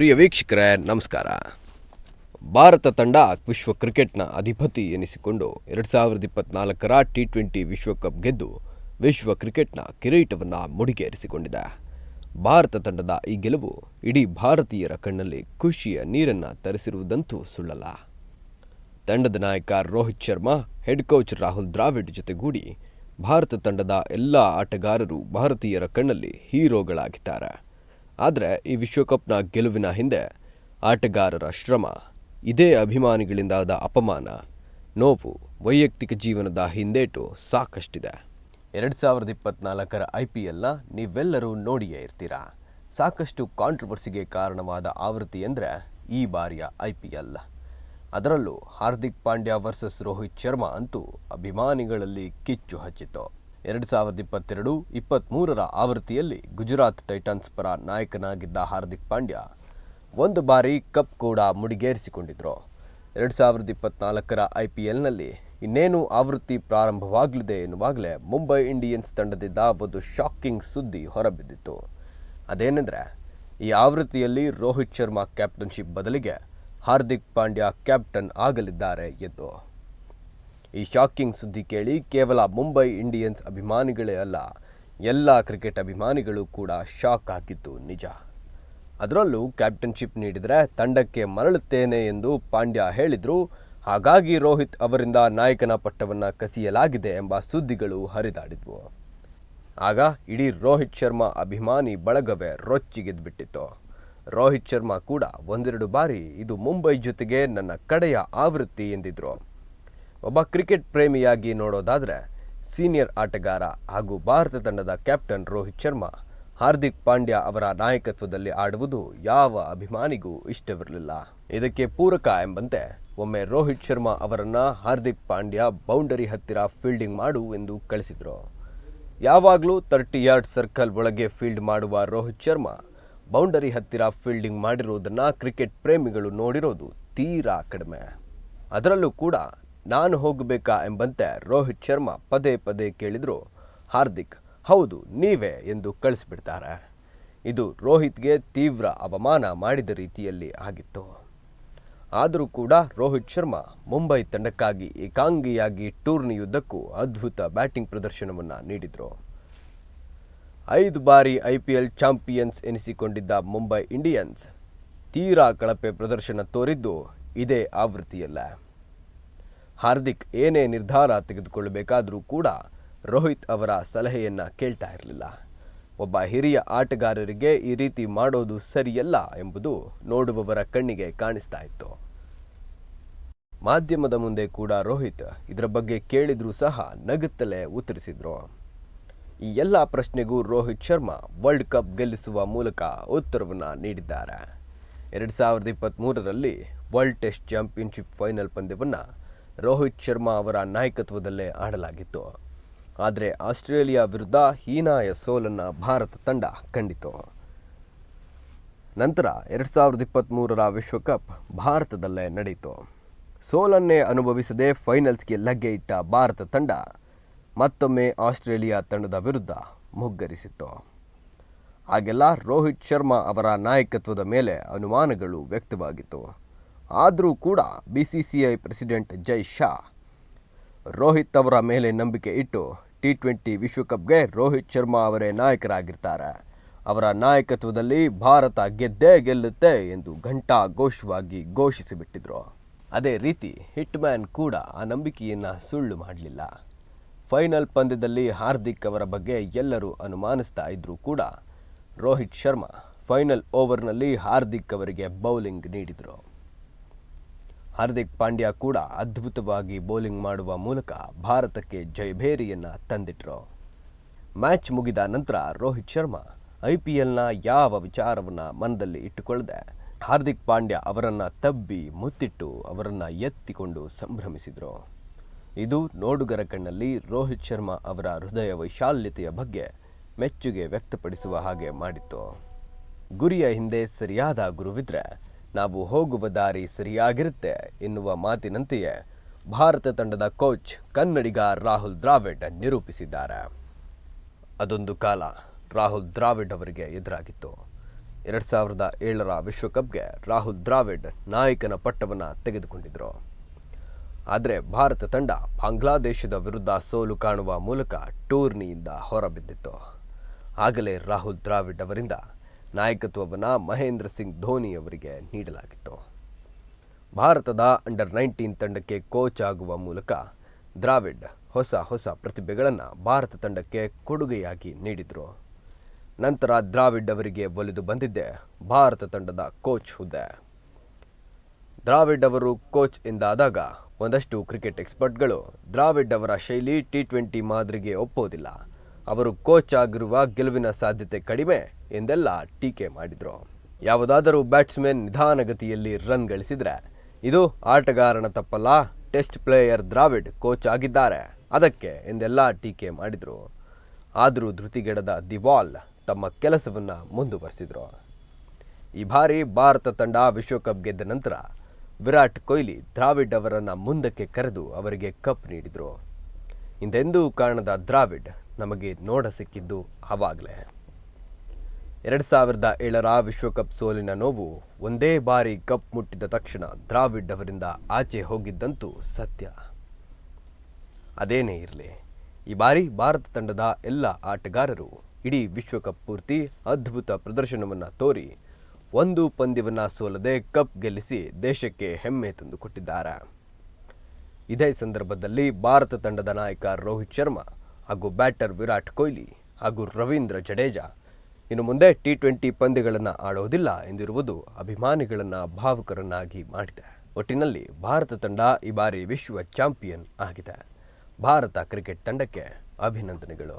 ಪ್ರಿಯ ವೀಕ್ಷಕರೇ, ನಮಸ್ಕಾರ. ಭಾರತ ತಂಡ ವಿಶ್ವ ಕ್ರಿಕೆಟ್ನ ಅಧಿಪತಿ ಎನಿಸಿಕೊಂಡು ಎರಡು ಸಾವಿರದ ಇಪ್ಪತ್ನಾಲ್ಕರ ಟಿ ಟ್ವೆಂಟಿ ವಿಶ್ವಕಪ್ ಗೆದ್ದು ವಿಶ್ವ ಕ್ರಿಕೆಟ್ನ ಕಿರೀಟವನ್ನು ಮುಡಿಗೇರಿಸಿಕೊಂಡಿದೆ. ಭಾರತ ತಂಡದ ಈ ಗೆಲುವು ಇಡೀ ಭಾರತೀಯರ ಕಣ್ಣಲ್ಲಿ ಖುಷಿಯ ನೀರನ್ನು ತರಿಸಿರುವುದಂತೂ ಸುಳ್ಳಲ್ಲ. ತಂಡದ ನಾಯಕ ರೋಹಿತ್ ಶರ್ಮಾ ಹೆಡ್ ಕೋಚ್ ರಾಹುಲ್ ದ್ರಾವಿಡ್ ಜೊತೆಗೂಡಿ ಭಾರತ ತಂಡದ ಎಲ್ಲ ಆಟಗಾರರು ಭಾರತೀಯರ ಕಣ್ಣಲ್ಲಿ ಹೀರೋಗಳಾಗಿದ್ದಾರೆ. ಆದರೆ ಈ ವಿಶ್ವಕಪ್ನ ಗೆಲುವಿನ ಹಿಂದೆ ಆಟಗಾರರ ಶ್ರಮ, ಇದೇ ಅಭಿಮಾನಿಗಳಿಂದಾದ ಅಪಮಾನ, ನೋವು ವೈಯಕ್ತಿಕ ಜೀವನದ ಹಿಂದೇಟು ಸಾಕಷ್ಟಿದೆ. ಎರಡು ಸಾವಿರದ ಇಪ್ಪತ್ನಾಲ್ಕರ ಐ ಪಿ ಎಲ್ನ ನೀವೆಲ್ಲರೂ ನೋಡಿಯೇ ಇರ್ತೀರಾ? ಸಾಕಷ್ಟು ಕಾಂಟ್ರವರ್ಸಿಗೆ ಕಾರಣವಾದ ಆವೃತ್ತಿ ಎಂದರೆ ಈ ಬಾರಿಯ ಐ ಪಿ ಎಲ್. ಅದರಲ್ಲೂ ಹಾರ್ದಿಕ್ ಪಾಂಡ್ಯ ವರ್ಸಸ್ ರೋಹಿತ್ ಶರ್ಮಾ ಅಂತೂ ಅಭಿಮಾನಿಗಳಲ್ಲಿ ಕಿಚ್ಚು ಹಚ್ಚಿತು ಎರಡು ಸಾವಿರದ ಇಪ್ಪತ್ತೆರಡು ಇಪ್ಪತ್ತ್ಮೂರರ ಆವೃತ್ತಿಯಲ್ಲಿ ಗುಜರಾತ್ ಟೈಟನ್ಸ್ ಪರ ನಾಯಕನಾಗಿದ್ದ ಹಾರ್ದಿಕ್ ಪಾಂಡ್ಯ ಒಂದು ಬಾರಿ ಕಪ್ ಕೂಡ ಮುಡಿಗೇರಿಸಿಕೊಂಡಿದ್ರು. ಎರಡು ಸಾವಿರದ ಇಪ್ಪತ್ನಾಲ್ಕರ ಐ ಪಿ ಎಲ್ನಲ್ಲಿ ಇನ್ನೇನು ಆವೃತ್ತಿ ಪ್ರಾರಂಭವಾಗಲಿದೆ ಎನ್ನುವಾಗಲೇ ಮುಂಬೈ ಇಂಡಿಯನ್ಸ್ ತಂಡದಿಂದ ಒಂದು ಶಾಕಿಂಗ್ ಸುದ್ದಿ ಹೊರಬಿದ್ದಿತ್ತು. ಅದೇನೆಂದರೆ, ಈ ಆವೃತ್ತಿಯಲ್ಲಿ ರೋಹಿತ್ ಶರ್ಮಾ ಕ್ಯಾಪ್ಟನ್ಶಿಪ್ ಬದಲಿಗೆ ಹಾರ್ದಿಕ್ ಪಾಂಡ್ಯ ಕ್ಯಾಪ್ಟನ್ ಆಗಲಿದ್ದಾರೆ ಎಂದು. ಈ ಶಾಕಿಂಗ್ ಸುದ್ದಿ ಕೇಳಿ ಕೇವಲ ಮುಂಬೈ ಇಂಡಿಯನ್ಸ್ ಅಭಿಮಾನಿಗಳೇ ಅಲ್ಲ, ಎಲ್ಲ ಕ್ರಿಕೆಟ್ ಅಭಿಮಾನಿಗಳು ಕೂಡ ಶಾಕ್ ಆಗಿದ್ದು ನಿಜ. ಅದರಲ್ಲೂ ಕ್ಯಾಪ್ಟನ್ಶಿಪ್ ನೀಡಿದರೆ ತಂಡಕ್ಕೆ ಮರಳುತ್ತೇನೆ ಎಂದು ಪಾಂಡ್ಯ ಹೇಳಿದರು, ಹಾಗಾಗಿ ರೋಹಿತ್ ಅವರಿಂದ ನಾಯಕನ ಪಟ್ಟವನ್ನು ಕಸಿಯಲಾಗಿದೆ ಎಂಬ ಸುದ್ದಿಗಳು ಹರಿದಾಡಿದ್ವು. ಆಗ ಇಡೀ ರೋಹಿತ್ ಶರ್ಮಾ ಅಭಿಮಾನಿ ಬಳಗವೇ ರೊಚ್ಚಿಗೆದ್ಬಿಟ್ಟಿತ್ತು. ರೋಹಿತ್ ಶರ್ಮಾ ಕೂಡ ಒಂದೆರಡು ಬಾರಿ ಇದು ಮುಂಬೈ ಜೊತೆಗೆ ನನ್ನ ಕಡೆಯ ಆವೃತ್ತಿ ಎಂದಿದ್ರು. ಒಬ್ಬ ಕ್ರಿಕೆಟ್ ಪ್ರೇಮಿಯಾಗಿ ನೋಡೋದಾದರೆ ಸೀನಿಯರ್ ಆಟಗಾರ ಹಾಗೂ ಭಾರತ ತಂಡದ ಕ್ಯಾಪ್ಟನ್ ರೋಹಿತ್ ಶರ್ಮಾ. ಹಾರ್ದಿಕ್ ಪಾಂಡ್ಯ ಅವರ ನಾಯಕತ್ವದಲ್ಲಿ ಆಡುವುದು ಯಾವ ಅಭಿಮಾನಿಗೂ ಇಷ್ಟವಿರಲಿಲ್ಲ. ಇದಕ್ಕೆ ಪೂರಕ ಎಂಬಂತೆ ಒಮ್ಮೆ ರೋಹಿತ್ ಶರ್ಮಾ ಅವರನ್ನು ಹಾರ್ದಿಕ್ ಪಾಂಡ್ಯ ಬೌಂಡರಿ ಹತ್ತಿರ ಫೀಲ್ಡಿಂಗ್ ಮಾಡು ಎಂದು ಕಳಿಸಿದ್ರು. ಯಾವಾಗಲೂ ತರ್ಟಿ ಯಾರ್ಡ್ ಸರ್ಕಲ್ ಒಳಗೆ ಫೀಲ್ಡ್ ಮಾಡುವ ರೋಹಿತ್ ಶರ್ಮಾ ಬೌಂಡರಿ ಹತ್ತಿರ ಫೀಲ್ಡಿಂಗ್ ಮಾಡಿರುವುದನ್ನು ಕ್ರಿಕೆಟ್ ಪ್ರೇಮಿಗಳು ನೋಡಿರೋದು ತೀರಾ ಕಡಿಮೆ. ಅದರಲ್ಲೂ ಕೂಡ ನಾನು ಹೋಗಬೇಕಾ ಎಂಬಂತೆ ರೋಹಿತ್ ಶರ್ಮಾ ಪದೇ ಪದೇ ಕೇಳಿದ್ರು, ಹಾರ್ದಿಕ್, ಹೌದು, ನೀವೇ ಎಂದು ಕಳಿಸ್ಬಿಡ್ತಾರೆ. ಇದು ರೋಹಿತ್ಗೆ ತೀವ್ರ ಅವಮಾನ ಮಾಡಿದ ರೀತಿಯಲ್ಲಿ ಆಗಿತ್ತು. ಆದರೂ ಕೂಡ ರೋಹಿತ್ ಶರ್ಮಾ ಮುಂಬೈ ತಂಡಕ್ಕಾಗಿ ಏಕಾಂಗಿಯಾಗಿ ಟೂರ್ನಿಯುದ್ದಕ್ಕೂ ಅದ್ಭುತ ಬ್ಯಾಟಿಂಗ್ ಪ್ರದರ್ಶನವನ್ನು ನೀಡಿದರು. ಐದು ಬಾರಿ ಐ ಪಿ ಎಲ್ ಚಾಂಪಿಯನ್ಸ್ ಎನಿಸಿಕೊಂಡಿದ್ದ ಮುಂಬೈ ಇಂಡಿಯನ್ಸ್ ತೀರಾ ಕಳಪೆ ಪ್ರದರ್ಶನ ತೋರಿದ್ದು ಇದೇ ಆವೃತ್ತಿಯಲ್ಲ. ಹಾರ್ದಿಕ್ ಏನೇ ನಿರ್ಧಾರ ತೆಗೆದುಕೊಳ್ಳಬೇಕಾದರೂ ಕೂಡ ರೋಹಿತ್ ಅವರ ಸಲಹೆಯನ್ನು ಕೇಳ್ತಾ ಇರಲಿಲ್ಲ. ಒಬ್ಬ ಹಿರಿಯ ಆಟಗಾರರಿಗೆ ಈ ರೀತಿ ಮಾಡೋದು ಸರಿಯಲ್ಲ ಎಂಬುದು ನೋಡುವವರ ಕಣ್ಣಿಗೆ ಕಾಣಿಸ್ತಾ ಇತ್ತು. ಮಾಧ್ಯಮದ ಮುಂದೆ ಕೂಡ ರೋಹಿತ್ ಇದರ ಬಗ್ಗೆ ಕೇಳಿದರೂ ಸಹ ನಗುತ್ತಲೇ ಉತ್ತರಿಸಿದ್ರು. ಈ ಎಲ್ಲ ಪ್ರಶ್ನೆಗೂ ರೋಹಿತ್ ಶರ್ಮಾ ವರ್ಲ್ಡ್ ಕಪ್ ಗೆಲ್ಲಿಸುವ ಮೂಲಕ ಉತ್ತರವನ್ನು ನೀಡಿದ್ದಾರೆ. ಎರಡು ಸಾವಿರದ ಇಪ್ಪತ್ತ್ಮೂರರಲ್ಲಿ ವರ್ಲ್ಡ್ ಟೆಸ್ಟ್ ಚಾಂಪಿಯನ್ಶಿಪ್ ಫೈನಲ್ ಪಂದ್ಯವನ್ನು ರೋಹಿತ್ ಶರ್ಮಾ ಅವರ ನಾಯಕತ್ವದಲ್ಲೇ ಆಡಲಾಗಿತ್ತು. ಆದರೆ ಆಸ್ಟ್ರೇಲಿಯಾ ವಿರುದ್ಧ ಹೀನಾಯ ಸೋಲನ್ನು ಭಾರತ ತಂಡ ಕಂಡಿತು ನಂತರ ಎರಡು ಸಾವಿರದ ಇಪ್ಪತ್ತ್ಮೂರರ ವಿಶ್ವಕಪ್ ಭಾರತದಲ್ಲೇ ನಡೆಯಿತು ಸೋಲನ್ನೇ ಅನುಭವಿಸದೆ ಫೈನಲ್ಸ್ಗೆ ಲಗ್ಗೆ ಇಟ್ಟ ಭಾರತ ತಂಡ ಮತ್ತೊಮ್ಮೆ ಆಸ್ಟ್ರೇಲಿಯಾ ತಂಡದ ವಿರುದ್ಧ ಮುಗ್ಗರಿಸಿತ್ತು. ಹಾಗೆಲ್ಲ ರೋಹಿತ್ ಶರ್ಮಾ ಅವರ ನಾಯಕತ್ವದ ಮೇಲೆ ಅನುಮಾನಗಳು ವ್ಯಕ್ತವಾಗಿತ್ತು. ಆದರೂ ಕೂಡ B C C I president Jay Shah Rohit ಅವರ ಮೇಲೆ ನಂಬಿಕೆ ಇಟ್ಟು ಟಿ ಟ್ವೆಂಟಿ ವಿಶ್ವಕಪ್ಗೆ ರೋಹಿತ್ ಶರ್ಮಾ ಅವರೇ ನಾಯಕರಾಗಿರ್ತಾರೆ. ಅವರ ನಾಯಕತ್ವದಲ್ಲಿ ಭಾರತ ಗೆದ್ದೇ ಗೆಲ್ಲುತ್ತೆ ಎಂದು ಘಂಟಾ ಘೋಷವಾಗಿ ಘೋಷಿಸಿಬಿಟ್ಟಿದ್ರು. ಅದೇ ರೀತಿ ಹಿಟ್ಮ್ಯಾನ್ ಕೂಡ ಆ ನಂಬಿಕೆಯನ್ನು ಸುಳ್ಳು ಮಾಡಲಿಲ್ಲ. ಫೈನಲ್ ಪಂದ್ಯದಲ್ಲಿ ಹಾರ್ದಿಕ್ ಅವರ ಬಗ್ಗೆ ಎಲ್ಲರೂ ಅನುಮಾನಿಸ್ತಾ ಇದ್ದರೂ ಕೂಡ ರೋಹಿತ್ ಶರ್ಮಾ ಫೈನಲ್ ಓವರ್ನಲ್ಲಿ ಹಾರ್ದಿಕ್ ಅವರಿಗೆ ಬೌಲಿಂಗ್ ನೀಡಿದರು. ಹಾರ್ದಿಕ್ ಪಾಂಡ್ಯ ಕೂಡ ಅದ್ಭುತವಾಗಿ ಬೌಲಿಂಗ್ ಮಾಡುವ ಮೂಲಕ ಭಾರತಕ್ಕೆ ಜಯಭೇರಿಯನ್ನ ತಂದಿಟ್ರು. ಮ್ಯಾಚ್ ಮುಗಿದ ನಂತರ ರೋಹಿತ್ ಶರ್ಮಾ ಐ ಪಿ ಎಲ್ನ ಯಾವ ವಿಚಾರವನ್ನು ಮನದಲ್ಲಿ ಇಟ್ಟುಕೊಳ್ಳದೆ ಹಾರ್ದಿಕ್ ಪಾಂಡ್ಯ ಅವರನ್ನು ತಬ್ಬಿ ಮುತ್ತಿಟ್ಟು ಅವರನ್ನು ಎತ್ತಿಕೊಂಡು ಸಂಭ್ರಮಿಸಿದರು. ಇದು ನೋಡುಗರ ಕಣ್ಣಲ್ಲಿ ರೋಹಿತ್ ಶರ್ಮಾ ಅವರ ಹೃದಯ ವೈಶಾಲ್ಯತೆಯ ಬಗ್ಗೆ ಮೆಚ್ಚುಗೆ ವ್ಯಕ್ತಪಡಿಸುವ ಹಾಗೆ ಮಾಡಿತ್ತು. ಗುರಿಯ ಹಿಂದೆ ಸರಿಯಾದ ಗುರುವಿದ್ರೆ ನಾವು ಹೋಗುವ ದಾರಿ ಸರಿಯಾಗಿರುತ್ತೆ ಎನ್ನುವ ಮಾತಿನಂತೆಯೇ ಭಾರತ ತಂಡದ ಕೋಚ್, ಕನ್ನಡಿಗ ರಾಹುಲ್ ದ್ರಾವಿಡ್ ನಿರೂಪಿಸಿದ್ದಾರೆ. ಅದೊಂದು ಕಾಲ ರಾಹುಲ್ ದ್ರಾವಿಡ್ ಅವರಿಗೆ ಎದುರಾಗಿತ್ತು. ಎರಡು ಸಾವಿರದ ಏಳರ ವಿಶ್ವಕಪ್ಗೆ ರಾಹುಲ್ ದ್ರಾವಿಡ್ ನಾಯಕನ ಪಟ್ಟವನ್ನು ತೆಗೆದುಕೊಂಡಿದ್ದರು ಆದರೆ ಭಾರತ ತಂಡ ಬಾಂಗ್ಲಾದೇಶದ ವಿರುದ್ಧ ಸೋಲು ಕಾಣುವ ಮೂಲಕ ಟೂರ್ನಿಯಿಂದ ಹೊರಬಿದ್ದಿತ್ತು. ಆಗಲೇ ರಾಹುಲ್ ದ್ರಾವಿಡ್ ಅವರಿಂದ ನಾಯಕತ್ವವನ್ನು ಮಹೇಂದ್ರ ಸಿಂಗ್ ಧೋನಿ ಅವರಿಗೆ ನೀಡಲಾಗಿತ್ತು. ಭಾರತದ ಅಂಡರ್ ನೈನ್ಟೀನ್ ತಂಡಕ್ಕೆ ಕೋಚ್ ಆಗುವ ಮೂಲಕ ದ್ರಾವಿಡ್ ಹೊಸ ಹೊಸ ಪ್ರತಿಭೆಗಳನ್ನು ಭಾರತ ತಂಡಕ್ಕೆ ಕೊಡುಗೆಯಾಗಿ ನೀಡಿದರು. ನಂತರ ದ್ರಾವಿಡ್ ಅವರಿಗೆ ಒಲಿದು ಬಂದಿದ್ದೆ ಭಾರತ ತಂಡದ ಕೋಚ್ ಹುದ್ದೆ. ದ್ರಾವಿಡ್ ಅವರು ಕೋಚ್ ಎಂದಾದಾಗ ಒಂದಷ್ಟು ಕ್ರಿಕೆಟ್ ಎಕ್ಸ್ಪರ್ಟ್ಗಳು ದ್ರಾವಿಡ್ ಅವರ ಶೈಲಿ ಟಿ ಟ್ವೆಂಟಿ ಮಾದರಿಗೆ ಒಪ್ಪೋದಿಲ್ಲ. ಅವರು ಕೋಚ್ ಆಗಿರುವ ಗೆಲುವಿನ ಸಾಧ್ಯತೆ ಕಡಿಮೆ ಎಂದೆಲ್ಲ ಟೀಕೆ ಮಾಡಿದರು. ಯಾವುದಾದರೂ ಬ್ಯಾಟ್ಸ್ಮನ್ ನಿಧಾನಗತಿಯಲ್ಲಿ ರನ್ ಗಳಿಸಿದರೆ ಇದು ಆಟಗಾರನ ತಪ್ಪಲ್ಲ, ಟೆಸ್ಟ್ ಪ್ಲೇಯರ್ ದ್ರಾವಿಡ್ ಕೋಚ್ ಆಗಿದ್ದಾರೆ ಅದಕ್ಕೆ ಎಂದೆಲ್ಲ ಟೀಕೆ ಮಾಡಿದರು. ಆದರೂ ಧೃತಿಗೆಡದ ದಿವಾಲ್ ತಮ್ಮ ಕೆಲಸವನ್ನು ಮುಂದುವರೆಸಿದರು. ಈ ಬಾರಿ ಭಾರತ ತಂಡ ವಿಶ್ವಕಪ್ ಗೆದ್ದ ನಂತರ ವಿರಾಟ್ ಕೊಹ್ಲಿ ದ್ರಾವಿಡ್ ಅವರನ್ನು ಮುಂದಕ್ಕೆ ಕರೆದು ಅವರಿಗೆ ಕಪ್ ನೀಡಿದರು. ಹಿಂದೆಂದೂ ಕಾಣದ ದ್ರಾವಿಡ್ ನಮಗೆ ನೋಡ ಸಿಕ್ಕಿದ್ದು ಆವಾಗಲೇ ಎರಡು ಸಾವಿರದ ಏಳರ ವಿಶ್ವಕಪ್ ಸೋಲಿನ ನೋವು ಒಂದೇ ಬಾರಿ ಕಪ್ ಮುಟ್ಟಿದ ತಕ್ಷಣ ದ್ರಾವಿಡ್ ಅವರಿಂದ ಆಚೆ ಹೋಗಿದ್ದಂತೂ ಸತ್ಯ. ಅದೇನೇ ಇರಲಿ, ಈ ಬಾರಿ ಭಾರತ ತಂಡದ ಎಲ್ಲ ಆಟಗಾರರು ಇಡೀ ವಿಶ್ವಕಪ್ ಪೂರ್ತಿ ಅದ್ಭುತ ಪ್ರದರ್ಶನವನ್ನು ತೋರಿ ಒಂದು ಪಂದ್ಯವನ್ನು ಸೋಲದೆ ಕಪ್ ಗೆಲ್ಲಿಸಿ ದೇಶಕ್ಕೆ ಹೆಮ್ಮೆ ತಂದುಕೊಟ್ಟಿದ್ದಾರೆ. ಇದೇ ಸಂದರ್ಭದಲ್ಲಿ ಭಾರತ ತಂಡದ ನಾಯಕ ರೋಹಿತ್ ಶರ್ಮಾ ಹಾಗೂ ಬ್ಯಾಟರ್ ವಿರಾಟ್ ಕೊಹ್ಲಿ ಹಾಗೂ ರವೀಂದ್ರ ಜಡೇಜಾ ಇನ್ನು ಮುಂದೆ ಟಿ ಟ್ವೆಂಟಿ ಪಂದ್ಯಗಳನ್ನು ಆಡೋದಿಲ್ಲ ಎಂದಿರುವುದು ಅಭಿಮಾನಿಗಳನ್ನು ಭಾವುಕರನ್ನಾಗಿ ಮಾಡಿದೆ. ಒಟ್ಟಿನಲ್ಲಿ ಭಾರತ ತಂಡ ಈ ಬಾರಿ ವಿಶ್ವ ಚಾಂಪಿಯನ್ ಆಗಿದೆ. ಭಾರತ ಕ್ರಿಕೆಟ್ ತಂಡಕ್ಕೆ ಅಭಿನಂದನೆಗಳು.